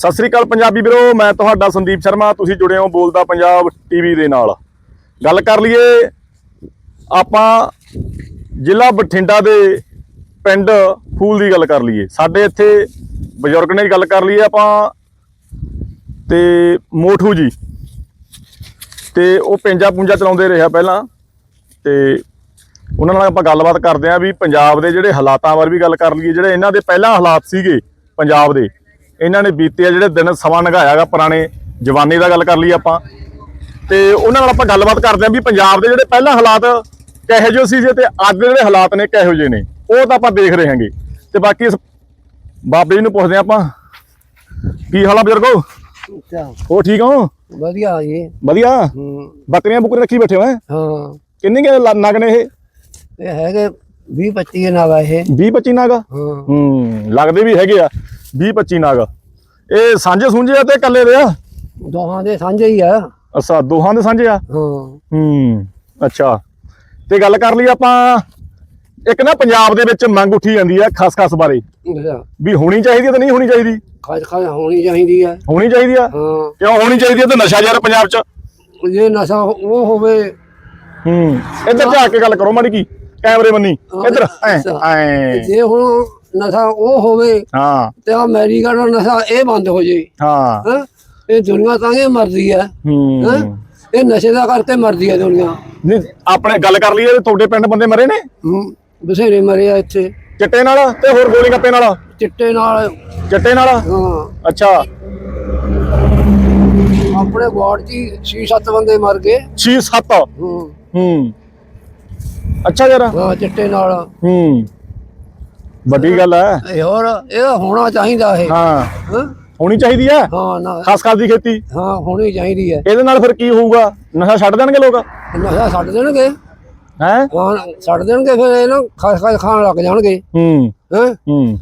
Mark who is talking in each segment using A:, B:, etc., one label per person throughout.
A: ਸਤਿ ਸ੍ਰੀ ਅਕਾਲ ਪੰਜਾਬੀ ਵੀਰੋ, ਮੈਂ ਤੁਹਾਡਾ ਸੰਦੀਪ ਸ਼ਰਮਾ, ਤੁਸੀਂ ਜੁੜੇ ਹੋ ਬੋਲਦਾ ਪੰਜਾਬ ਟੀਵੀ ਦੇ ਨਾਲ। ਗੱਲ ਕਰ ਲਈਏ, ਆਪਾਂ ਜ਼ਿਲ੍ਹਾ ਬਠਿੰਡਾ ਦੇ ਪਿੰਡ ਫੂਲ ਦੀ ਗੱਲ ਕਰ ਲਈਏ। ਸਾਡੇ ਇੱਥੇ ਬਜ਼ੁਰਗ ਨੇ ਗੱਲ ਕਰ ਲਈਏ ਆਪਾਂ, ਤੇ ਮੋਠੂ ਜੀ। ਤੇ ਉਹ ਪਿੰਜਾ ਪੁੰਜਾ ਚਲਾਉਂਦੇ ਰਿਹਾ ਪਹਿਲਾਂ, ਤੇ ਉਹਨਾਂ ਨਾਲ ਆਪਾਂ ਗੱਲਬਾਤ ਕਰਦੇ ਆਂ ਵੀ ਪੰਜਾਬ ਦੇ ਜਿਹੜੇ ਹਾਲਾਤਾਂ ਬਾਰੇ ਵੀ ਗੱਲ ਕਰ ਲਈਏ, ਜਿਹੜੇ ਇਹਨਾਂ ਦੇ ਪਹਿਲਾਂ ਹਾਲਾਤ ਸੀਗੇ ਪੰਜਾਬ ਦੇ। ਇਹਨਾਂ ਨੇ ਬੀਤੇ ਆ ਜਿਹੜੇ ਦਿਨ ਸਮਾਂ ਲੰਘਾਇਆਗਾ ਪੁਰਾਣੇ ਜਵਾਨੀ ਦਾ ਗੱਲ ਕਰ ਲਈਏ ਆਪਾਂ। ਤੇ ਉਹਨਾਂ ਨਾਲ ਆਪਾਂ ਗੱਲਬਾਤ ਕਰਦੇ ਆਂ ਵੀ ਪੰਜਾਬ ਦੇ ਜਿਹੜੇ ਪਹਿਲਾਂ ਹਾਲਾਤ ਕਿਹੋ ਜਿਹੇ ਸੀ ਤੇ ਅੱਜ ਦੇ ਜਿਹੜੇ ਹਾਲਾਤ ਨੇ ਕਿਹੋ ਜਿਹੇ ਨੇ ਉਹ ਤਾਂ ਆਪਾਂ ਦੇਖ ਰਹੇ ਹਾਂਗੇ। ਤੇ ਬਾਕੀ ਇਸ ਬਾਬੇ ਜੀ ਨੂੰ ਪੁੱਛਦੇ ਆਂ ਆਪਾਂ। ਕੀ ਹਾਲ ਆ ਬਜ਼ੁਰਗੋ? ਹੋ ਠੀਕ ਹੋ?
B: ਵਧੀਆ ਜੀ।
A: ਵਧੀਆ? ਬੱਕਰੀਆਂ ਬੁਕਰੀਆਂ ਰੱਖੀ ਬੈਠੇ ਹੋ ਹੈਂ? ਕਿੰਨੇ ਕੇ ਨਗ ਨੇ ਇਹ?
B: ਇਹ ਹੈਗੇ 20 25 ਨਾਲ ਆ ਇਹ।
A: 20 25 ਨਗ?
B: ਹੂੰ
A: ਲੱਗਦੇ ਵੀ ਹੈਗੇ ਆ। 20 25 ਨਗ। ਇਹ ਸਾਂਝੇ ਸੁੰਝੇ ਆ ਤੇ ਇਕੱਲੇ ਦੇ ਆ?
B: ਦੋਹਾਂ ਦੇ ਸਾਂਝੇ ਹੀ ਆ।
A: ਅੱਛਾ ਦੋਹਾਂ ਦੇ ਸਾਂਝੇ ਆ?
B: ਹਾਂ।
A: ਹੂੰ ਅੱਛਾ। ਤੇ ਗੱਲ ਕਰ ਲਈ ਆਪਾਂ ਇੱਕ ਨਾ ਪੰਜਾਬ ਦੇ ਵਿੱਚ ਮੰਗ ਉੱਠੀ ਜਾਂਦੀ ਆ ਖਸ ਖਸ ਬਾਰੇ ਵੀ ਹੋਣੀ ਚਾਹੀਦੀ ਆ ਤੇ ਨਹੀਂ ਹੋਣੀ ਚਾਹੀਦੀ?
B: ਖਾਜ ਹੋਣੀ ਚਾਹੀਦੀ ਆ।
A: ਹੋਣੀ ਚਾਹੀਦੀ ਆ?
B: ਹਾਂ।
A: ਕਿਉਂ ਹੋਣੀ ਚਾਹੀਦੀ ਆ ਤੇ ਨਸ਼ਾ ਯਾਰ ਪੰਜਾਬ 'ਚ?
B: ਜੇ ਨਸ਼ਾ ਉਹ ਹੋਵੇ।
A: ਹੂੰ ਇੱਧਰ ਜਾ ਕੇ ਗੱਲ ਕਰੋ ਮਾੜੀ ਕੀ ਕੈਮਰੇ ਬੰਨੀ ਇੱਧਰ ਐ ਐ।
B: ਜੇ ਹੁਣ ਨਸ਼ਾ ਉਹ ਹੋਵੇ
A: ਹਾਂ।
B: ਤੇ ਅਮਰੀਕਾ ਦਾ ਨਸ਼ਾ ਇਹ ਬੰਦ ਹੋ ਜੇ।
A: ਹਾਂ।
B: ਹਾਂ? ਇਹ ਦੁਨੀਆ ਤਾਂ ਇਹ ਮਰਦੀ ਆ
A: ਹੂੰ।
B: ਹਾਂ? ਇਹ ਨਸ਼ੇ ਦਾ ਕਰਕੇ ਮਰਦੀ ਆ ਦੁਨੀਆ।
A: ਨਹੀਂ ਆਪਣੇ ਗੱਲ ਕਰ ਲਈਏ ਤੇ ਤੁਹਾਡੇ ਪਿੰਡ ਬੰਦੇ ਮਰੇ ਨੇ?
B: ਹੂੰ ਬਥੇਰੇ ਮਰੇ ਆ ਇੱਥੇ।
A: ਚਿੱਟੇ ਨਾਲ ਤੇ ਹੋਰ ਗੋਲੀ ਗੱਪੇ ਨਾਲ?
B: ਚਿੱਟੇ ਨਾਲ।
A: ਚਿੱਟੇ ਨਾਲ?
B: ਹਾਂ।
A: ਅੱਛਾ।
B: ਆਪਣੇ ਵਾਰਡ 'ਚ 6-7 ਬੰਦੇ ਮਰ ਗਏ।
A: 6 7
B: ਹੂੰ।
A: ਹੂੰ। ਅੱਛਾ ਯਾਰ
B: ਹਾਂ ਚਿੱਟੇ ਨਾਲ।
A: ਹੂੰ। ਵੱਡੀ ਗੱਲ ਹੈ।
B: ਇਹ ਹੋਰ ਇਹ ਹੋਣਾ ਚਾਹੀਦਾ ਇਹ।
A: ਹਾਂ।
B: ਹਾਂ?
A: ਹੋਣੀ ਚਾਹੀਦੀ ਹੈ?
B: ਹਾਂ ਨਾ।
A: ਖਾਸ ਖਾਸ ਦੀ ਖੇਤੀ?
B: ਹਾਂ ਹੋਣੀ ਚਾਹੀਦੀ ਹੈ।
A: ਇਹਦੇ ਨਾਲ ਫਿਰ ਕੀ ਹੋਊਗਾ? ਨਸ਼ਾ ਛੱਡ ਦੇਣਗੇ ਲੋਕ?
B: ਨਸ਼ਾ ਛੱਡ ਦੇਣਗੇ।
A: ਹੈ?
B: ਹਾਂ ਛੱਡ ਦੇਣਗੇ ਫਿਰ ਇਹ ਨਾ ਖਾਸ ਖਾਸ ਖਾਣ ਲੱਗ ਜਾਣਗੇ।
A: ਹੂੰ।
B: ਹਾਂ?
A: ਹੂੰ।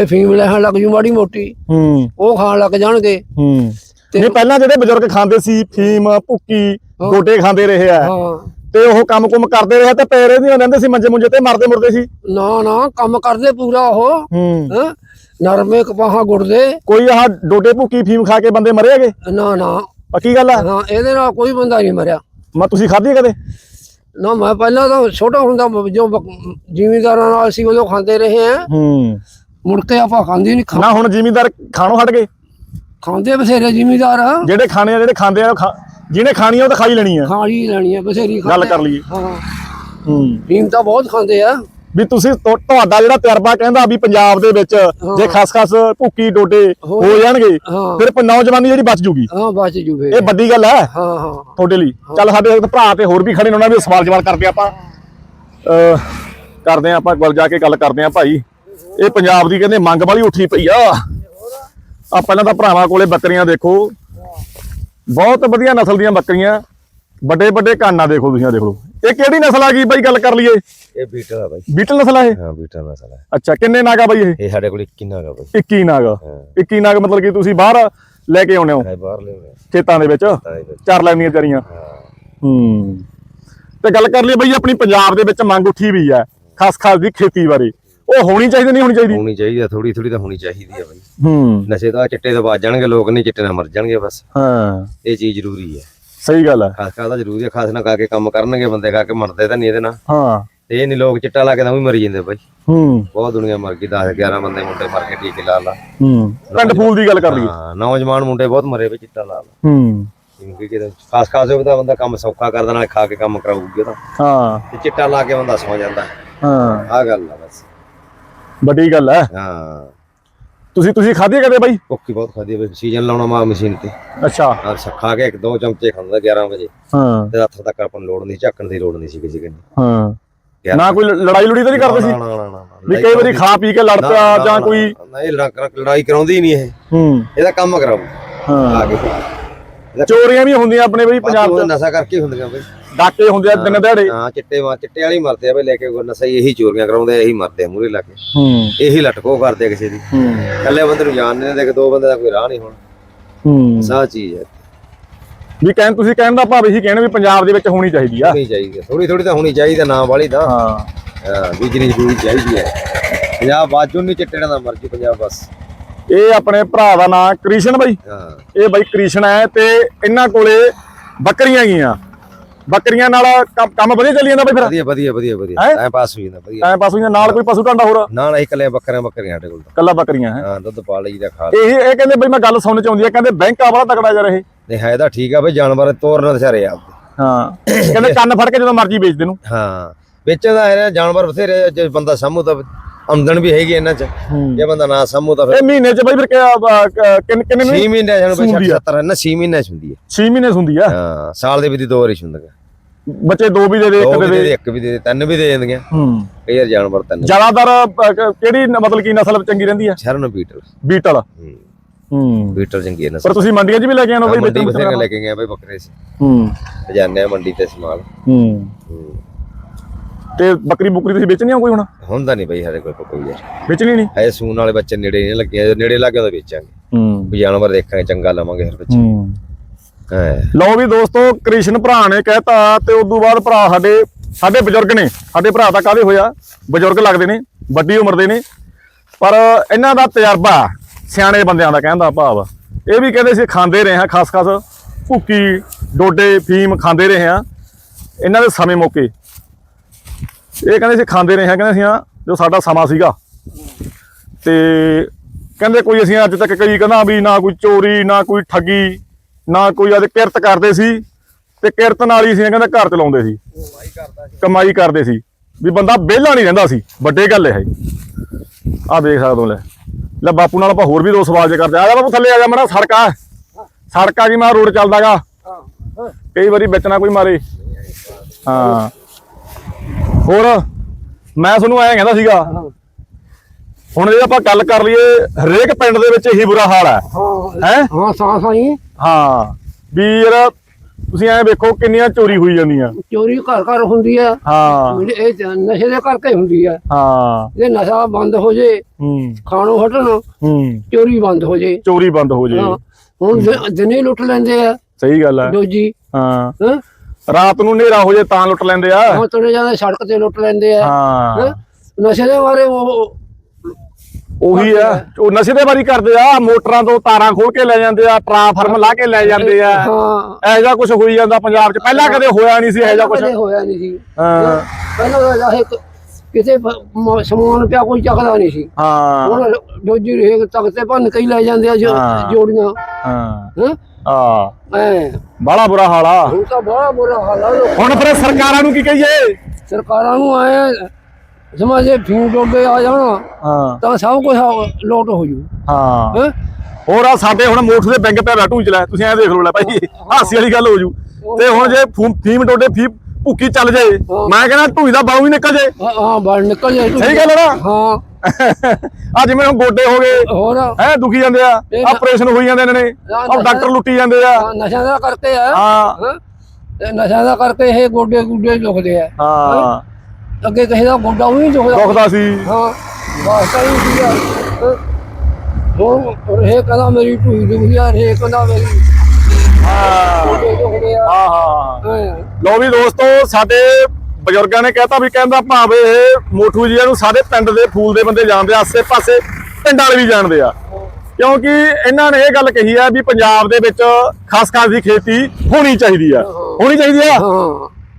B: ਇਹ ਫੀਮ ਲੈਣ ਲੱਗ ਜੂ ਮਾੜੀ ਮੋਟੀ।
A: ਹੂੰ।
B: ਉਹ ਖਾਣ ਲੱਗ ਜਾਣਗੇ।
A: ਹੂੰ।
B: ਤੇ-
A: ਨਹੀਂ ਪਹਿਲਾਂ ਜਿਹੜੇ ਬਜ਼ੁਰਗ ਖਾਂਦੇ ਸੀ ਫੀਮ ਭੁੱਕੀ। ਗੋਡੇ ਖਾਂਦੇ ਰਹੇ ਆ।
B: ਹਾਂ।
A: ਤੇ ਉਹ ਕੰਮ ਕੁਮ ਕਰਦੇ ਰਹੇ ਤੇ ਪੈਰੇ ਨਹੀਂ ਰਹਿੰਦੇ ਸੀ ਮੰਜੇ ਮੁੰਜੇ ਤੇ ਮਰਦੇ ਮੁਰਦੇ ਸੀ।
B: ਨਾ ਨਾ ਕੰਮ ਕਰਦੇ ਪੂਰਾ ਉਹ।
A: ਹੂੰ।
B: ਹਾਂ? ਨਰਮੇ ਕਪਾਹਾਂ ਗੁੜਦੇ।
A: ਕੋਈ ਆਹ ਡੋਡੇ ਭੁੱਕੀ ਫੀਮ ਖਾ ਕੇ ਬੰਦੇ ਮਰੇ ਹੈਗੇ?
B: ਨਾ ਨਾ।
A: ਪੱਕੀ ਗੱਲ ਆ?
B: ਹਾਂ ਇਹਦੇ ਨਾਲ ਕੋਈ ਬੰਦਾ ਨਹੀਂ ਮਰਿਆ।
A: ਮੈਂ ਤੁਸੀਂ ਖਾਧੀ ਕਦੇ?
B: ਨਾ ਮੈਂ ਪਹਿਲਾਂ ਤਾਂ ਛੋਟਾ ਹੁੰਦਾ ਜੋ ਜ਼ਿਮੀਂਦਾਰਾਂ ਨਾਲ ਸੀ ਉਦੋਂ ਖਾਂਦੇ ਰਹੇ ਆ
A: ਹੂੰ।
B: ਮੁੜ ਕੇ ਆਪਾਂ ਖਾਂਦੇ ਨਹੀਂ ਖਾ-
A: ਨਾ ਹੁਣ ਜ਼ਿਮੀਂਦਾਰ ਖਾਣੋਂ ਹਟ ਗਏ?
B: ਖਾਂਦੇ ਬਥੇਰੇ ਜ਼ਿਮੀਂਦਾਰ। ਆ
A: ਜਿਹੜੇ ਖਾਣੇ ਆ ਜਿਹੜੇ ਖਾਂਦੇ ਆ ਉਹ ਖਾ- ਜਿਹਨੇ ਖਾਣੀ ਆ ਉਹ ਤਾਂ ਖਾ ਹੀ ਲੈਣੀ ਆ।
B: ਖਾਣੀ ਲੈਣੀ ਆ ਬਥੇਰੀ
A: ਗੱਲ ਕਰ ਲਈਏ।
B: ਹਾਂ।
A: ਹੂੰ।
B: ਫੀਮ ਤਾਂ ਬਹੁਤ ਖਾਂਦੇ ਆ।
A: ਵੀ ਤੁਸੀਂ ਤੁ- ਤੁਹਾਡਾ ਜਿਹੜਾ ਤਜਰਬਾ ਕਹਿੰਦਾ ਵੀ ਪੰਜਾਬ ਦੇ ਵਿੱਚ ਜੇ ਖਸ-ਖਸ ਭੁੱਕੀ ਡੋਡੇ ਹੋ ਜਾਣਗੇ
B: ਹਾਂ।
A: ਫਿਰ ਪ- ਨੌਜਵਾਨੀ ਜਿਹੜੀ ਬਚ ਜੂਗੀ।
B: ਹਾਂ ਬਚ ਜੂ ਫੇਰ
A: ਇਹ ਵੱਡੀ ਗੱਲ ਹੈ।
B: ਹਾਂ ਹਾਂ।
A: ਤੁਹਾਡੇ ਲਈ। ਚੱਲ ਸਾਡੇ ਇੱਕ ਭਰਾ ਤੇ ਹੋਰ ਵੀ ਖੜੇ ਨੇ ਉਹਨਾਂ ਵੀ ਸਵਾਲ ਜਵਾਬ ਕਰਦੇ ਆਪਾਂ। ਅਹ ਕਰਦੇ ਆ ਆਪਾਂ ਗੱਲ ਜਾ ਕੇ ਗੱਲ ਕਰਦੇ ਆ ਭਾਈ। ਇਹ ਪੰਜਾਬ ਦੀ ਕਹਿੰਦੇ ਮੰਗ ਵਾਲੀ ਉੱਠੀ ਪਈ ਆ। ਆ ਪਹਿਲਾਂ ਤਾਂ ਭਰਾਵਾਂ ਕੋਲੇ ਬੱਕਰੀਆਂ ਦੇਖੋ। ਬਹੁਤ ਵਧੀਆ ਨਸਲ ਦੀਆਂ ਬੱਕਰੀਆਂ ਵੱਡੇ ਵੱਡੇ ਕਾਨਾ ਦੇਖੋ ਤੁਸੀਂ ਆ ਦੇਖ ਲਓ। ਇਹ ਕਿਹੜੀ ਨਸਲ ਆ ਗਈ ਬਾਈ ਗੱਲ ਕਰ ਲਈਏ?
C: ਇਹ ਬੀਟਲ ਆ ਬਾਈ।
A: ਬੀਟਲ ਨਸਲ ਆ ਇਹ?
C: ਹਾਂ ਬੀਟਲ ਨਸਲ ਹੈ
A: ਅੱਛਾ ਕਿੰਨੇ ਨਾਗ ਆ ਬਾਈ ਇਹ?
C: ਇਹ ਸਾਡੇ ਕੋਲ ਕਿੰਨਾ ਹੈਗਾ ਬਾਈ।
A: 21 ਨਾਗ।
C: ਹਾਂ।
A: 21 ਨਾਗ ਮਤਲਬ ਕਿ ਤੁਸੀਂ ਬਾਹਰ ਲੈ ਕੇ ਆਉਣੇ ਹੋ?
C: ਬਾਹਰ ਲਿਆਉਂਦੇ
A: ਖੇਤਾਂ ਦੇ ਵਿੱਚ। ਚਾਰ ਲੈਣੀਆਂ ਚਾਰੀਆਂ
C: ਹਾਂ।
A: ਤੇ ਗੱਲ ਕਰ ਲਈ ਬਈ ਆਪਣੀ ਪੰਜਾਬ ਦੇ ਵਿੱਚ ਮੰਗ ਉੱਠੀ ਵੀ ਹੈ ਖਾਸ ਖਾਸ ਦੀ ਖੇਤੀ ਬਾਰੇ। ਉਹ ਹੋਣੀ ਚਾਹੀਦੀ ਨਹੀਂ ਹੋਣੀ ਚਾਹੀਦੀ?
C: ਹੋਣੀ ਚਾਹੀਦੀ ਆ ਥੋੜੀ ਥੋੜੀ ਤਾਂ ਹੋਣੀ ਚਾਹੀਦੀ ਆ ਬਾਈ।
A: ਹੂੰ।
C: ਨਸ਼ੇ ਤਾਂ ਚਿੱਟੇ ਤੋਂ ਬਚ ਜਾਣਗੇ ਲੋਕ ਨਹੀਂ ਚਿੱਟੇ ਨਾਲ ਮਰ ਜਾਣਗੇ ਬਸ।
A: ਹਾਂ।
C: ਇਹ ਚੀਜ਼ ਜ਼ਰੂਰੀ ਹੈ
A: ਸਹੀ ਗੱਲ ਹੈ
C: ਖਾਸ ਖਾਸ ਤਾਂ ਜ਼ਰੂਰੀ ਹੈ ਖਾਸ ਨਾ ਕਾ ਕੇ ਕੰਮ ਕਰਨਗੇ ਬੰਦੇ ਕਾ ਕੇ ਮਰਦੇ ਤਾਂ ਨਹੀਂ ਇਹਦੇ ਨਾਲ।
A: ਹਾਂ।
C: ਤੇ ਇਹ ਨਹੀਂ ਲੋਕ ਚਿੱਟਾ ਲਾ ਕੇ ਤਾਂ ਵੀ ਮਰੀ ਜਾਂਦੇ ਬਾਈ।
A: ਹੂੰ।
C: ਬਹੁਤ ਦੁਨੀਆ ਮਰ ਗਈ 10 11 ਬੰਦੇ ਮੁੰਡੇ ਮਰ ਕੇ ਟੀਕੇ ਲਾ ਲਾ।
A: ਹੂੰ। ਪਿੰਡ ਫੂਲ ਦੀ ਗੱਲ ਕਰ ਲਈਏ।
C: ਹਾਂ ਨੌਜਵਾਨ ਮੁੰਡੇ ਬਹੁਤ ਮਰੇ ਵੇ ਚਿੱਟਾ ਲਾ ਲਾ।
A: ਹੂੰ।
C: ਕਿਉਂਕਿ ਕਿਤੇ ਖਾਸ ਖਾਸ ਹੋਵੇ ਤਾਂ ਬੰਦਾ ਕੰਮ ਸੌਖਾ ਕਰਦਾ ਨਾਲ ਖਾ ਕੇ ਕੰਮ ਕਰਾਊਗਾ ਤਾਂ।
A: ਹਾਂ।
C: ਤੇ ਚਿੱਟਾ ਲਾ ਕੇ ਬੰਦਾ ਸੌ ਜਾਂਦਾ।
A: ਹਾਂ।
C: ਆਹ ਗੱਲ ਆ ਬਸ।
A: ਵੱਡੀ ਗੱਲ ਹੈ।
C: ਹਾਂ।
A: ਤੁਸੀਂ ਤੁਸੀਂ ਖਾਧੀ ਹੈ ਕਦੇ ਬਾਈ?
C: ਭੁੱਖੀ ਬਹੁਤ ਖਾਦੀ ਬਈ। ਸੀਜ਼ਨ ਲਾਉਣਾ ਮਾ ਮਸ਼ੀਨ ਤੇ।
A: ਅੱਛਾ।
C: ਆ ਖਾ ਕੇ ਇੱਕ ਦੋ ਚਮਚੇ ਖਾਂਦਾ 11 ਵਜੇ।
A: ਹਾਂ।
C: ਤੇ ਰਾਤ ਤੱਕ ਆਪਾਂ ਨੂੰ ਲੋੜ ਨਹੀਂ ਝੱਕਣ ਦੀ ਲੋੜ ਨਹੀਂ ਸੀ ਕਿਸੇ ਕੰਨੀ।
A: ਹਾਂ। ਨਾ ਕੋਈ ਲੜਾਈ ਲੜੀ ਤਾਂ ਨਹੀਂ ਕਰਦੇ ਸੀ?
C: ਨਾ, ਨਾ, ਨਾ,
A: ਵੀ ਕਈ ਵਾਰੀ ਖਾ ਪੀ ਕੇ ਲੜ
C: ਨਾ,
A: ਪਿਆ
C: ਨਾ,
A: ਜਾਂ ਕੋਈ
C: ਨਾ, ਇਹ ਲੜਾ- ਲੜਾਈ ਕਰਾਉਂਦੀ ਨਹੀਂ ਇਹ।
A: ਹੂੰ।
C: ਇਹਦਾ ਕੰਮ ਕਰਾਉ
A: ਹਾਂ। ਚੋਰੀਆਂ ਵੀ ਹੁੰਦੀਆਂ ਆਪਣੇ ਬਈ ਪੰਜਾਬ 'ਚ।
C: ਨਸ਼ਾ ਕਰਕੇ ਹੀ ਹੁੰਦੀਆਂ ਬਈ।
A: ਡਾਕੇ ਹੁੰਦੇ ਆ ਦਿਨ ਦਿਹਾੜੇ।
C: ਹਾਂ ਚਿੱਟੇ ਮਾ ਚਿੱਟੇ ਵਾਲੀ ਮਰਦੇ ਆ ਬਈ ਲੈ ਕੇ ਕੋਈ ਨਸ਼ਾ ਇਹੀ ਚੋਰੀਆਂ ਕਰਾਉਂਦੇ ਆ ਇਹੀ ਮਰਦੇ ਆ ਮੂਰੇ ਲਾ ਕੇ।
A: ਹੂੰ।
C: ਇਹੀ ਲਟਕੋ ਕਰਦੇ ਆ ਕਿਸੇ ਦੀ।
A: ਹੂੰ।
C: ਇਕੱਲੇ ਬੰਦੇ ਨੂੰ ਜਾਣ ਨਹੀਂ ਦੇ ਦੋ ਬੰਦੇ ਦਾ ਕੋਈ ਰਾਹ ਨਹੀਂ ਹੁਣ।
A: ਹੂੰ।
C: ਸਾਹ ਚੀਜ਼ ਹੈ
A: ਵੀ ਕਹਿਣ ਤੁਸੀਂ ਕਹਿਣ ਦਾ ਭਾਵ ਇਹੀ ਕਹਿਣਾ ਵੀ ਪੰਜਾਬ ਦੇ ਵਿੱਚ ਹੋਣੀ ਚਾਹੀਦੀ ਆ।
C: ਹੋਣੀ ਚਾਹੀਦੀ ਥੋੜੀ ਥੋੜੀ ਤਾਂ ਹੋਣੀ ਚਾਹੀਦੀ ਨਾ ਵਾਲੀ ਤਾਂ।
A: ਹਾਂ।
C: ਬੀਜਣੀ ਜ਼ਰੂਰੀ ਚਾਹੀਦੀ ਹੈ ਪੰਜਾਬ ਬਾਜੂ ਨਹੀਂ ਚਿੱਟੇ ਦਾ ਮਰਜ਼ੀ ਪੰਜਾਬ ਬਸ।
A: ਇਹ ਆਪਣੇ ਭਰਾ ਦਾ ਨਾਮ ਕ੍ਰਿਸ਼ਨ ਬਾਈ।
C: ਹਾਂ।
A: ਇਹ ਬਾਈ ਕ੍ਰਿਸ਼ਨ ਹੈ ਤੇ ਇਹਨਾਂ ਕੋਲੇ ਬੱਕਰੀਆਂ ਗੀਆਂ। ਬੱਕਰੀਆਂ ਨਾਲ ਕੰਮ ਕੰਮ ਵਧੀਆ ਚੱਲੀ ਜਾਂਦਾ ਬਾਈ ਫਿਰ?
C: ਵਧੀਆ ਵਧੀਆ ਵਧੀਆ ਵਧੀਆ।
A: ਹੈਂ?
C: ਟਾਈਮ ਪਾਸ ਹੋ ਜਾਂਦਾ ਵਧੀਆ।
A: ਟਾਈਮ ਪਾਸ ਹੋਈਆਂ ਨਾਲ ਕੋਈ ਪਸ਼ੂ ਢਾਂਡਾ ਹੋਰ?
C: ਨਾਲ ਅਸੀਂ ਕੱਲੇ ਬੱਕਰੀਆਂ ਬੱਕਰੀਆਂ ਸਾਡੇ ਕੋਲ ਤਾਂ।
A: ਕੱਲਾ ਬੱਕਰੀਆਂ ਹੈ?
C: ਹਾਂ ਦੁੱਧ ਪਾ ਲਈਦਾ ਖਾ
A: ਇਹ ਇਹ ਕਹਿੰਦੇ ਬਈ ਮੈਂ ਗੱਲ ਸੁਣਨ ਚ ਆਉਂਦੀ ਹੈ ਕਹਿੰਦੇ ਬੈਂਕਾਂ ਵਾਲਾ ਤਕੜਾ ਜਾ ਰਹੇ
C: ਨਹੀਂ ਹੈ ਤਾਂ ਠੀਕ ਆ ਬਈ ਜਾਨਵਰ ਤੋਰਨਾ ਤੇ ਸਾਰੇ ਆਪ
A: ਹਾਂ। ਕਹਿੰਦੇ ਕੰਨ ਫੜ ਕੇ ਜਦੋਂ ਮਰਜ਼ੀ ਵੇਚਦੇ ਨੂੰ
C: ਹਾਂ। ਵੇਚਣ ਦਾ ਹੈ ਨਾ ਜਾਨਵਰ ਬਥੇਰੇ ਜੇ ਬੰਦਾ ਸਾਮੂ ਤਾਂ ਆਮਦਨ ਵੀ ਹੈਗੀ ਇਹਨਾਂ ਚ। ਜੇ ਬੰਦਾ ਨਾ ਸਾਮੂ ਤਾਂ ਫਿਰ
A: ਇਹ ਮਹੀਨੇ ਚ ਬਈ ਫਿਰ ਕਿਆ, ਕਿੰਨੇ ਕਿੰਨੇ
C: 6
A: ਮਹੀਨੇ
C: ਮਹੀਨੇ ਸਾਨੂੰ ਬਈ
A: ਹੁੰਦੀ ਆ।
C: 70 ਨਾ 6 ਮਹੀਨੇ ਚ ਹੁੰਦੀ ਹੈ।
A: 6 ਮਹੀਨੇ ਹੁੰਦੀ ਆ
C: ਹਾਂ ਸਾਲ ਦੇ ਵਿੱਚ ਦੋ ਵਾਰੀ ਹੁੰਦਾ ਹੈ।
A: ਬੱਚੇ ਦੋ ਵੀ ਦੇ ਦੇ
C: ਦੋ
A: ਇੱਕ
C: ਵੀ
A: ਦੇ
C: ਦੇ ਇੱਕ ਵੀ ਦੇ ਦੇ ਤਿੰਨ ਵੀ ਦੇ ਜਾਂਦੀਆਂ
A: ਹੂੰ।
C: ਕਈ ਵਾਰ ਜਾਨਵਰ ਤਿੰਨ
A: ਜ਼ਿਆਦਾਤਰ ਕ- ਕਿਹੜੀ ਨ- ਮਤਲਬ ਕੀ ਨਸਲ ਚੰਗੀ ਰਹਿੰਦੀ ਆ
C: ਸ਼ਰਨ ਬੀਟਲ।
A: ਬੀਟਲ।
C: ਹੂੰ।
A: ਹੂੰ।
C: ਬੀਟਲ ਚੰਗੀ ਹੈ
A: ਪਰ ਤੁਸੀਂ ਮੰਡੀਆਂ 'ਚ ਵੀ ਲੈ ਕੇ ਆਨੋ ਬਈ
C: ਮੰਡੀ ਬਥੇਰੇ ਲੈ ਕੇ ਗਏ ਆ ਬਈ ਬੱਕਰੇ ਸੀ
A: ਹੂੰ।
C: ਜਾਂਦੇ ਆ ਮੰਡੀ ਤੇ ਸਮਾਲ।
A: ਹੂੰ।
C: ਹੂੰ।
A: ਤੇ ਬੱਕਰੀ ਬੁਕਰੀ ਤੁਸੀਂ ਵੇਚਣੀ ਆ ਕੋਈ ਹੁਣ?
C: ਹੁੰਦਾ ਨਹੀਂ ਬਈ ਸਾਡੇ ਕੋਲ ਕੋਈ ਯਾਰ।
A: ਵੇਚਣੀ ਨਹੀਂ?
C: ਹੈ ਸੂਨ ਵਾਲੇ ਬੱਚੇ ਨੇੜੇ ਨਹੀਂ ਲੱਗੇ ਜੇ ਨੇੜੇ ਲੱਗੇ ਤਾਂ ਵੇਚਾਂਗੇ।
A: ਹੂੰ।
C: ਵੀ ਜਾਨਵਰ ਦੇਖਾਂਗੇ ਚੰਗਾ ਲਵਾਂਗੇ ਫਿਰ ਬੱਚੇ।
A: ਹੂੰ।
C: ਹਾਂ।
A: ਲਓ ਵੀ ਦੋਸਤੋ ਕ੍ਰਿਸ਼ਨ ਭਰਾ ਨੇ ਕਹਿਤਾ ਤੇ ਉਸ ਤੋਂ ਬਾਅਦ ਭਰਾ ਸਾਡੇ ਸਾਡੇ ਬਜ਼ੁਰਗ ਨੇ ਸਾਡੇ ਭਰਾ ਤਾਂ ਕਾਹਦੇ ਹੋਇਆ? ਬਜ਼ੁਰਗ ਲੱਗਦੇ ਨੇ ਵੱਡੀ ਉਮਰ ਦੇ ਨੇ। ਪਰ ਇਹਨਾਂ ਦਾ ਤਜਰਬਾ ਸਿਆਣੇ ਬੰਦਿਆਂ ਦਾ ਕਹਿੰਦਾ ਭਾਵ। ਇਹ ਵੀ ਕਹਿੰਦੇ ਸੀ ਖਾਂਦੇ ਰਹੇ ਹਾਂ ਖਾਸ ਖਾਸ ਭੁੱਕੀ ਡੋਡੇ ਫੀਮ ਖਾਂਦੇ ਰਹੇ ਹਾਂ। ਇਹਨਾਂ ਦੇ ਸਮੇਂ ਮੌਕੇ ਇਹ ਕਹਿੰਦੇ ਸੀ ਖਾਂਦੇ ਰਹੇ ਹਾਂ ਕਹਿੰਦੇ ਸੀ ਹਾਂ ਜੋ ਸਾਡਾ ਸਮਾਂ ਸੀਗਾ। ਤੇ ਕਹਿੰਦੇ ਕੋਈ ਅਸੀਂ ਅੱਜ ਤੱਕ ਕਈ ਕਹਿੰਦਾ ਵੀ ਨਾ ਕੋਈ ਚੋਰੀ ਨਾ ਕੋਈ ਠੱਗੀ ਨਾ ਕੋਈ ਆਦੇ ਕਿਰਤ ਕਰਦੇ ਸੀ ਤੇ ਕਿਰਤ ਨਾਲ ਹੀ ਸੀ ਕਹਿੰਦਾ ਘਰ ਚਲਾਉਂਦੇ ਸੀ। ਕਮਾਈ ਕਰਦੇ ਸੀ। ਵੀ ਬੰਦਾ ਵਿਹਲਾ ਨਹੀਂ ਰਹਿੰਦਾ ਸੀ। ਵੱਡੇ ਗੱਲ ਇਹ। ਆ ਦੇਖ ਸਕਦੇ ਹੋ ਲੈ। ਲੈ ਬਾਪੂ ਨਾਲ ਆਪਾਂ ਹੋਰ ਵੀ ਦੋ ਸਵਾਲ ਜੇ ਕਰਦੇ। ਆ ਜਾ ਬਾਪੂ ਥੱਲੇ ਆ ਜਾ ਮੜਾ ਸੜਕ ਆ। ਸੜਕ ਆ ਗਈ ਮੈਂ ਰੋਡ ਚੱਲਦਾਗਾ ਕਈ ਵਾਰੀ ਵਿੱਚ ਨਾ ਕੋਈ ਮਾਰੇ। ਹਾਂ। ਹੋਰ ਮੈਂ ਤੁਹਾਨੂੰ ਐਂ ਕਹਿੰਦਾ ਸੀਗਾ ਹੁਣ ਜੇ ਆਪਾਂ ਗੱਲ ਕਰ ਲਈਏ ਹਰੇਕ ਪਿੰਡ ਦੇ ਵਿੱਚ ਇਹੀ ਬੁਰਾ ਹਾਲ ਹੈ।
B: ਹਾਂ
A: ਹੈ?
B: ਸਾਂ ਸਾਈ
A: ਹਾਂ। ਵੀ ਯਾਰ ਤੁਸੀਂ ਐਂ ਵੇਖੋ ਕਿੰਨੀਆਂ ਚੋਰੀ ਹੋਈ ਜਾਂਦੀਆਂ।
B: ਚੋਰੀ ਘਰ ਘਰ ਹੁੰਦੀ ਹੈ।
A: ਹਾਂ
B: ਇਹ ਨਸ਼ੇ ਦੇ ਕਰਕੇ ਹੁੰਦੀ ਹੈ
A: ਹਾਂ।
B: ਜੇ ਨਸ਼ਾ ਬੰਦ ਹੋ ਜੇ
A: ਹੂੰ।
B: ਖਾਣੋਂ ਹਟਣ
A: ਹੂੰ।
B: ਚੋਰੀ ਬੰਦ ਹੋ ਜੇ।
A: ਚੋਰੀ ਬੰਦ ਹੋ ਜੇ।
B: ਹੁਣ ਦਿਨੇ ਲੁੱਟ ਲੈਂਦੇ ਆ
A: ਸਹੀ ਗੱਲ ਹੈ।
B: ਦੋਜੀ।
A: ਹਾਂ।
B: ਹਾਂ।
A: ਰਾਤ ਨੂੰ ਹਨੇਰਾ ਹੋ ਜੇ ਤਾਂ ਲੁੱਟ ਲੈਂਦੇ ਆ।
B: ਹੁਣ ਤੁਰੇ ਜਾਂਦੇ ਸੜਕ ਤੇ ਲੁੱਟ ਲੈਂਦੇ ਆ।
A: ਹਾਂ?
B: ਨਸ਼ੇ ਦੇ ਬਾਰੇ ਉਹ
A: ਉਹੀ ਆ ਉਹ ਨਸ਼ੇ ਦੇ ਵਾਰੀ ਕਰਦੇ ਆ ਮੋਟਰਾਂ ਤੋਂ ਤਾਰਾਂ ਖੋਲ ਕੇ ਲੈ ਜਾਂਦੇ ਆ ਟਰਾਂਸਫਾਰਮ ਲਾ ਕੇ ਲੈ ਜਾਂਦੇ ਆ।
B: ਹਾਂ।
A: ਇਹੋ ਜਿਹਾ ਕੁਝ ਹੋਈ ਜਾਂਦਾ ਪੰਜਾਬ 'ਚ। ਪਹਿਲਾਂ ਕਦੇ ਹੋਇਆ ਨਹੀਂ ਸੀ ਇਹੋ ਜਿਹਾ ਕੁਝ
B: ਕਦੇ ਹੋਇਆ ਨਹੀਂ ਸੀ।
A: ਹਾਂ।
B: ਪਹਿਲਾਂ ਬ- ਮ- ਸਮਾਨ ਪਿਆ ਕੋਈ ਚੱਕਦਾ ਨਹੀਂ ਸੀ।
A: ਹਾਂ।
B: ਹੁਣ ਦੋਜੀ ਰੇਗ ਤੱਕ ਤੇ ਭੰਨ ਕਈ ਲੈ ਜਾਂਦੇ ਆ। ਜੋੜੀਆਂ।
A: ਹਾਂ।
B: ਹਾਂ?
A: ਆ
B: ਐ।
A: ਬੜਾ ਬੁਰਾ ਹਾਲ ਆ।
B: ਹੁਣ ਤਾਂ ਬੜਾ ਬੁਰਾ ਹਾਲ ਆ। ਲੋਕ-
A: ਹੁਣ ਫਿਰ ਸਰਕਾਰਾਂ ਨੂੰ ਕੀ ਕਹੀਏ?
B: ਸਰਕਾਰਾਂ ਨੂੰ ਆਏ ਸਮਾਜੇ ਫੀਮ ਡੋਬੇ ਆ ਜਾਣ
A: ਹਾਂ।
B: ਤਾਂ ਸਭ ਕੁਝ ਲੋਟ ਹੋ ਜੂ।
A: ਹਾਂ।
B: ਹੈਂ?
A: ਹੋਰ ਆ ਸਾਡੇ ਹੁਣ ਮੋਠ ਦੇ ਬੈਂਕ ਪਿਆ ਬੈਠੂ ਚ ਲੈ ਤੁਸੀਂ ਐਂ ਦੇਖ ਲਓ ਲੈ ਭਾਈ ਹਾਸੀ ਵਾਲੀ ਗੱਲ ਹੋ ਜੂ। ਤੇ ਹੁਣ ਜੇ ਫੂ- ਫੀਮ ਟੋਡੇ ਫੀ ਭੁੱਕੀ ਚੱਲ ਜਾਏ। ਮੈਂ ਕਹਿੰਦਾ ਢੂਈ ਦਾ ਬਾਉ ਹੀ ਨਿਕਲ ਜਾਏ।
B: ਹਾਂ ਬਾਹਰ ਨਿਕਲ ਜਾਏ।
A: ਸਹੀ ਗੱਲ ਹੈ ਨਾ?
B: ਹਾਂ।
A: ਆ ਜਿਵੇਂ ਹੁਣ ਗੋਡੇ ਹੋ ਗਏ।
B: ਹੋਰ?
A: ਹੈ ਦੁਖੀ ਜਾਂਦੇ ਆ। ਆਪਰੇਸ਼ਨ ਹੋਈ ਜਾਂਦੇ ਨੇ ਉਹ ਡਾਕਟਰ ਲੁੱਟੀ ਜਾਂਦੇ ਆ।
B: ਹਾਂ, ਨਸ਼ਿਆਂ ਦਾ ਕਰਕੇ ਆ।
A: ਹਾਂ।
B: ਨਸ਼ਿਆਂ ਦਾ ਕਰਕੇ ਇਹ ਗੋਡੇ ਗੁੱਡੇ ਦੁਖਦੇ ਆ।
A: ਹਾਂ।
B: ਅੱਗੇ ਕਿਸੇ ਦਾ ਗੋਡਾ ਉਹ ਨਹੀਂ ਦੁਖਦਾ।
A: ਦੁਖਦਾ ਸੀ।
B: ਹਾਂ। ਵਾਸਤਾ ਹੀ ਸੀਗਾ। ਹਾਂ। ਹੁਣ ਇਹ ਕਹਿੰਦਾ ਮੇਰੀ ਢੂਈ ਦੁਖਦੀ ਆ ਇਹ ਕਹਿੰਦਾ ਮੇਰੀ
A: ਹਾਂ। ਲੋ ਵੀ ਦੋਸਤੋ ਸਾਡੇ ਬਜ਼ੁਰਗਾਂ ਨੇ ਕਹਿਤਾ ਵੀ ਕਹਿੰਦਾ ਭਾਵੇਂ ਇਹ ਮੋਠੂ ਜੀਆਂ ਨੂੰ ਸਾਡੇ ਪਿੰਡ ਦੇ ਫੂਲ ਦੇ ਬੰਦੇ ਜਾਣਦੇ ਆ ਆਸੇ ਪਾਸੇ ਪਿੰਡ ਵਾਲੇ ਵੀ ਜਾਣਦੇ ਆ। ਕਿਉਂਕਿ ਇਹਨਾਂ ਨੇ ਇਹ ਗੱਲ ਕਹੀ ਆ ਵੀ ਪੰਜਾਬ ਦੇ ਵਿੱਚ ਖਾਸ ਖਾਸ ਦੀ ਖੇਤੀ ਹੋਣੀ ਚਾਹੀਦੀ ਆ। ਹੋਣੀ ਚਾਹੀਦੀ ਆ?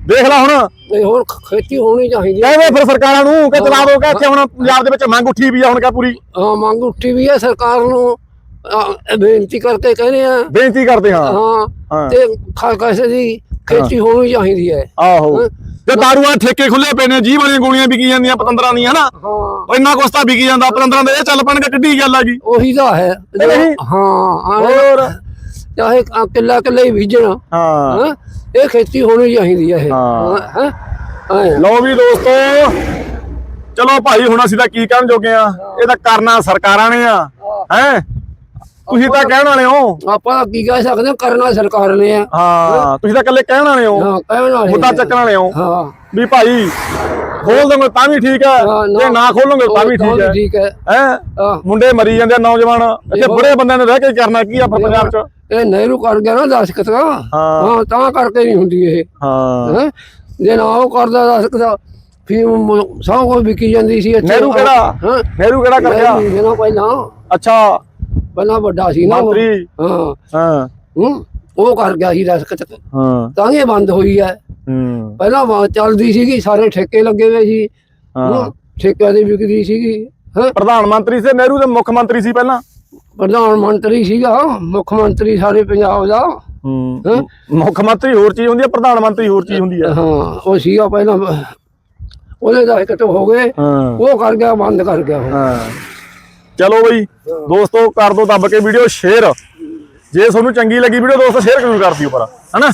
A: ਦੇਖ ਲੈ ਹੁਣ।
B: ਹੋਰ ਖੇਤੀ ਹੋਣੀ ਚਾਹੀਦੀ ਹੈ
A: ਕਹਿੰਦੇ ਫਿਰ ਸਰਕਾਰਾਂ ਨੂੰ ਕਿ ਚਲਾ ਦੋ ਕਿ ਇੱਥੇ ਹੁਣ ਪੰਜਾਬ ਦੇ ਵਿੱਚ ਮੰਗ ਉੱਠੀ ਵੀ ਆ ਹੁਣ ਕਾ ਪੂਰੀ?
B: ਹਾਂ ਮੰਗ ਉੱਠੀ ਵੀ ਹੈ ਸਰਕਾਰ ਨੂੰ। ਬੇਨਤੀ ਕਰਕੇ ਕਹਿੰਦੇ ਆ।
A: ਬੇਨਤੀ ਕਰਦੇ ਹਾਂ। ਹਾਂ।
B: ਹਾਂ। ਤੇ ਖਾ ਕਿਸੇ ਦੀ ਖੇਤੀ ਹੋਣੀ ਚਾਹੀਦੀ ਹੈ।
A: ਆਹੋ। ਤੇ ਦਾਰੂਆਂ ਦੇ ਠੇਕੇ ਖੁੱਲੇ ਪਏ ਨੇ ਜੀਵ ਵਾਲੀਆਂ ਗੋਲੀਆਂ ਵਿਕੀ ਜਾਂਦੀਆਂ ਪਤੰਦਰਾਂ ਦੀਆਂ ਹਨਾ?
B: ਹਾਂ।
A: ਉਹ ਇੰਨਾ ਕੁਛ ਤਾਂ ਵਿਕੀ ਜਾਂਦਾ ਪਤੰਦਰਾਂ ਦੇ ਇਹ ਚੱਲ ਪੈਣਗੇ ਕਿੱਡੀ ਗੱਲ ਆ ਗਈ।
B: ਉਹੀ ਤਾਂ ਹੈ।
A: ਨਹੀਂ?
B: ਹਾਂ
A: ਹੋਰ?
B: ਚਾਹੇ ਕਿੱਲਾ ਕਿੱਲਾ ਹੀ ਬੀਜਣਾ।
A: ਹਾਂ।
B: ਹਾਂ ਇਹ ਖੇਤੀ ਹੋਣੀ ਚਾਹੀਦੀ ਹੈ ਇਹ।
A: ਹਾਂ।
B: ਹਾਂ ਹਾਂ?
A: ਲਓ ਵੀ ਦੋਸਤੋ ਚਲੋ ਭਾਈ ਹੁਣ ਅਸੀਂ ਤਾਂ ਕੀ ਕਹਿਣ ਜੋਗੇ ਆ? ਇਹ ਤਾਂ ਕਰਨਾ ਸਰਕਾਰਾਂ ਨੇ ਆ। ਹੈ? ਤੁਸੀਂ ਤਾਂ ਕਹਿਣ ਵਾਲੇ ਹੋ।
B: ਆਪਾਂ ਕੀ ਕਹਿ ਸਕਦੇ ਹਾਂ, ਕਰਨਾ ਸਰਕਾਰ ਨੇ ਆ।
A: ਹਾਂ ਤੁਸੀਂ ਤਾਂ ਇਕੱਲੇ ਕਹਿਣ ਵਾਲੇ ਹੋ।
B: ਹਾਂ ਕਹਿਣ ਵਾਲੇ
A: ਮੁੱਦਾ। ਚੱਕਣ ਵਾਲੇ ਹੋ।
B: ਹਾਂ।
A: ਵੀ ਭਾਈ ਖੋਲ ਦੋਗੇ ਤਾਂ ਵੀ ਠੀਕ ਹੈ।
B: ਹਾਂ, ਨਾ-
A: ਜੇ ਨਾ ਖੋਲੋਗੇ ਤਾਂ ਵੀ ਠੀਕ ਹੈ।
B: ਠੀਕ ਹੈ।
A: ਹੈ?
B: ਹਾਂ।
A: ਮੁੰਡੇ ਮਰੀ ਜਾਂਦੇ ਆ ਨੌਜਵਾਨ। ਇੱਥੇ ਬੁੜੇ ਬੰਦਿਆਂ ਨੇ ਰਹਿ ਕੇ ਕਰਨਾ ਕੀ ਆਪਾਂ ਪੰਜਾਬ 'ਚ?
B: ਇਹ ਨਹਿਰੂ ਕਰ ਗਿਆ ਨਾ ਦਸਖਤ
A: ਹਾਂ।
B: ਹਾਂ ਤਾਂ ਕਰਕੇ ਨਹੀਂ ਹੁੰਦੀ ਇਹ।
A: ਹਾਂ।
B: ਹੈਂ? ਜੇ ਨਾ ਉਹ ਕਰਦਾ ਦਸਖਤ ਫਿਰ ਸਭ ਕੁਝ ਵਿਕੀ ਜਾਂਦੀ ਸੀ ਇੱਥੇ।
A: ਨਹਿਰੂ ਕਿਹੜਾ?
B: ਹਾਂ।
A: ਨਹਿਰੂ ਕਿਹੜਾ ਕਰ ਗਿਆ?
B: ਪਹਿਲਾਂ।
A: ਅੱਛਾ।
B: ਪਹਿਲਾਂ ਵੱਡਾ ਸੀ ਨਾ ਉਹ।
A: ਮੰਤਰੀ।
B: ਹਾਂ।
A: ਹਾਂ।
B: ਹੂੰ। ਉਹ ਕਰ ਗਿਆ ਸੀ ਰਸਕ ਚ।
A: ਹਾਂ।
B: ਤਾਂ ਇਹ ਬੰਦ ਹੋਈ ਹੈ।
A: ਹੂੰ।
B: ਪਹਿਲਾਂ ਵਾ- ਚੱਲਦੀ ਸੀਗੀ ਸਾਰੇ ਠੇਕੇ ਲੱਗੇ ਹੋਏ ਸੀ।
A: ਹਾਂ।
B: ਹੂੰ, ਠੇਕਿਆਂ ਦੀ ਵਿਕਦੀ ਸੀਗੀ। ਹਾਂ।
A: ਪ੍ਰਧਾਨ ਮੰਤਰੀ ਸੀ ਨਹਿਰੂ ਦੇ ਮੁੱਖ ਮੰਤਰੀ ਸੀ ਪਹਿਲਾਂ?
B: ਪ੍ਰਧਾਨ ਮੰਤਰੀ ਸੀਗਾ। ਮੁੱਖ ਮੰਤਰੀ ਸਾਰੇ ਪੰਜਾਬ ਦਾ। ਹੂੰ।
A: ਮੁੱਖ ਮੰਤਰੀ ਹੋਰ ਚੀਜ਼ ਹੁੰਦੀ ਹੈ ਪ੍ਰਧਾਨ ਮੰਤਰੀ ਹੋਰ ਚੀਜ਼ ਹੁੰਦੀ ਹੈ।
B: ਹਾਂ। ਉਹ ਸੀਗਾ ਪਹਿਲਾਂ। ਉਹਦੇ ਦਾ ਇੱਕ ਹੋ ਗਏ।
A: ਹਾਂ।
B: ਉਹ ਕਰ ਗਿਆ ਬੰਦ ਕਰ ਗਿਆ। ਉਹ।
A: ਹਾਂ। ਚਲੋ ਬਈ, ਦੋਸਤੋ ਕਰ ਦੋ ਦੱਬ ਕੇ ਵੀਡੀਓ ਸ਼ੇਅਰ ਜੇ ਤੁਹਾਨੂੰ ਚੰਗੀ ਲੱਗੀ ਵੀਡੀਓ ਦੋਸਤੋ ਸ਼ੇਅਰ ਜ਼ਰੂਰ ਕਰ ਦਿਓ ਪਰ, ਹਨਾ?